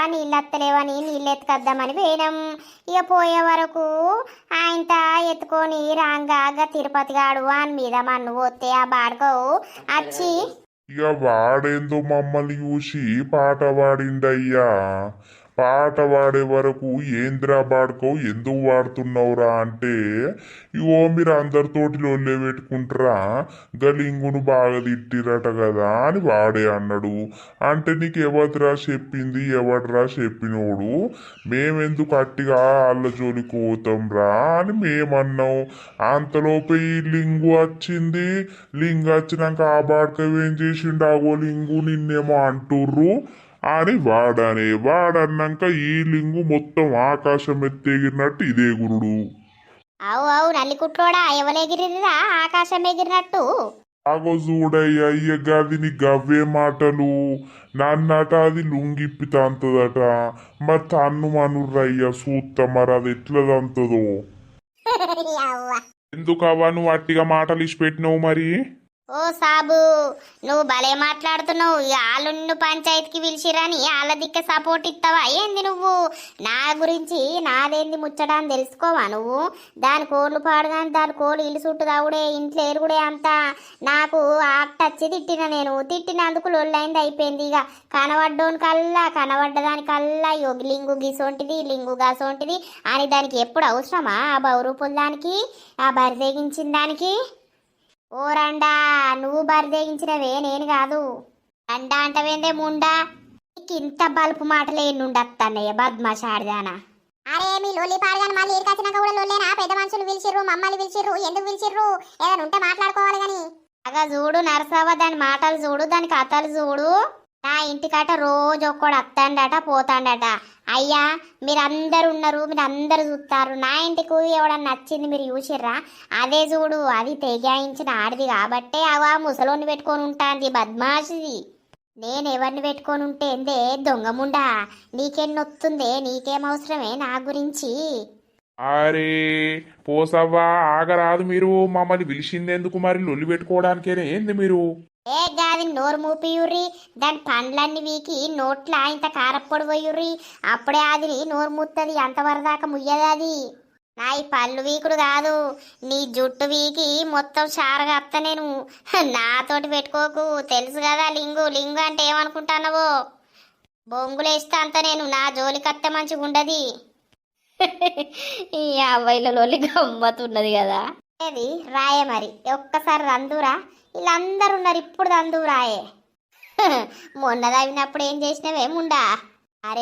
ఆ నీళ్ళు అత్తలేవని నీళ్ళు ఎత్తుకొద్దామని పోయినాం ఇక పోయే వరకు ఆయనత ఎత్తుకొని రాంగా తిరుపతి గాడు అని మీద మన్ను పోతే ఆ బాడుకో వచ్చి ఇక వాడేందో మమ్మల్ని చూసి పాట పాడిండయ్యా. పాట పాడే వరకు ఏంద్రా పాడుకో ఎందుకు వాడుతున్నావురా అంటే ఇగో మీరు అందరితోటి లొల్లే పెట్టుకుంటారా? గలింగును బాగా తిట్టిరట కదా అని వాడే అన్నాడు. అంటే నీకు ఎవరిరా చెప్పింది ఎవడరా చెప్పినోడు? మేమెందుకు అట్టిగా వాళ్ళ జోలికి పోతాంరా అని మేమన్నాం. అంతలోపే ఈ లింగు వచ్చింది. లింగు వచ్చినాక ఆ బాడక ఏం చేసిండు ఆగో లింగు నిన్నేమో అంటుర్రు. అని వాడనే వాడన్నాక ఈ లింగు మొత్తం ఆకాశం ఎత్తెగిరినట్టు ఇదే గురుడు. అవు అవు నల్లికుట్లోడా? ఎవలెగిరిరా ఆకాశం ఎగిరినట్టు. ఆగో చూడయ్య అయ్య గదిని గవ్వే మాటలు. నన్నట అది లుంగిప్పితంతదట మరి తన్ను మనుర్రయ్య సూత్త మరి అది ఎట్లదంతదో. ఎందుకు అవ్వ నువ్వు అట్టిగా మాటలు ఇచ్చి పెట్టినావు మరి? ఓ సాబు నువ్వు భలే మాట్లాడుతున్నావు. ఈ ఆలున్ను పంచాయతీకి పిలిచిరని వాళ్ళ దిక్క సపోర్ట్ ఇస్తావా ఏంది నువ్వు? నా గురించి నాదేంది ముచ్చడా అని తెలుసుకోవా నువ్వు? దాని కోళ్ళు పాడుగాని దాని కోళ్ళు ఇల్లు చుట్టూ తాగుడే ఇంట్లో ఎరుగుడే అంతా. నాకు ఆటచ్చి తిట్టిన నేను. తిట్టినందుకు లొల్లైంది అయిపోయింది ఇక. కనబడ్డోని కల్లా కనబడ్డదాని కల్లా. యోగి లింగు గిసోంటిది లింగు గాసోంటిది అని దానికి ఎప్పుడు అవసరమా ఆ బౌరూపుల దానికి? ఆ బరిదేగించిన దానికి? ఓ రండా నువ్వు బరిదేగించినవే నేను కాదు. రండా అంటవేందే ముండా? నీకు ఇంత బల్పు మాటలు ఎన్నుండత్తన్నయ్య బద్మాష ఆడదానా. అరే మీ లొల్లి పాడగాని మళ్ళీ ఇరికొచ్చినాక కూడా లొల్లేనా? పెద్ద మనుషులు పిలిచిర్రు మమ్మల్ని పిలిచిర్రు ఎందుకు పిలిచిర్రు? ఏదైనా ఉంటే మాట్లాడుకోవాలి గాని అగా చూడు నరసవ్వ దాని మాటలు చూడు దాని కథలు చూడు. నా ఇంటికట రోజు ఒక్కడు వస్తాడట పోతాడట. అయ్యా మీరందరు ఉన్నారు మీరు అందరు చూస్తారు. నా ఇంటికి ఎవడన్నా నచ్చింది మీరు చూసిర్రా? అదే చూడు అది తెగాయించిన ఆడిది కాబట్టే అవా ముసలోని పెట్టుకొని ఉంటాంది బద్మాషిది. నేను ఎవరిని పెట్టుకొని ఉంటే ఏందే దొంగముండా నీకేం నొత్తుందే? నీకేం అవసరమే నా గురించి? అరే పోసవ్వా ఆగరాదు మీరు. మమ్మల్ని పిలిచిందెందుకు మరి లొల్లి పెట్టుకోవడానికేనే? ఏంది మీరు? ఏ గాది నోరు మూపియుర్రి దాని పండ్లన్నీ వీకి నోట్ల ఇంత కారప్పొడి పోయుర్రి. అప్పుడే అది నోరు ముత్తది అంతవరదాకా ముయ్యదు అది. నా ఈ పళ్ళు వీకుడు కాదు. నీ జుట్టు వీకి మొత్తం షారగా అత్త నేను. నాతోటి పెట్టుకోకు. తెలుసు కదా లింగు. లింగు అంటే ఏమనుకుంటానవో? బొంగులేస్తా అంత నేను నా జోలికత్త మంచిగా ఉండది ఈ అబ్బాయిలలో గమ్మతున్నది కదా. అది రాయే మరి. ఒక్కసారి రందురా. వీళ్ళందరూ ఉన్నారు ఇప్పుడు రందు రాయే. మొన్న తవ్వినప్పుడు ఏం చేసినవే ముండా? అరే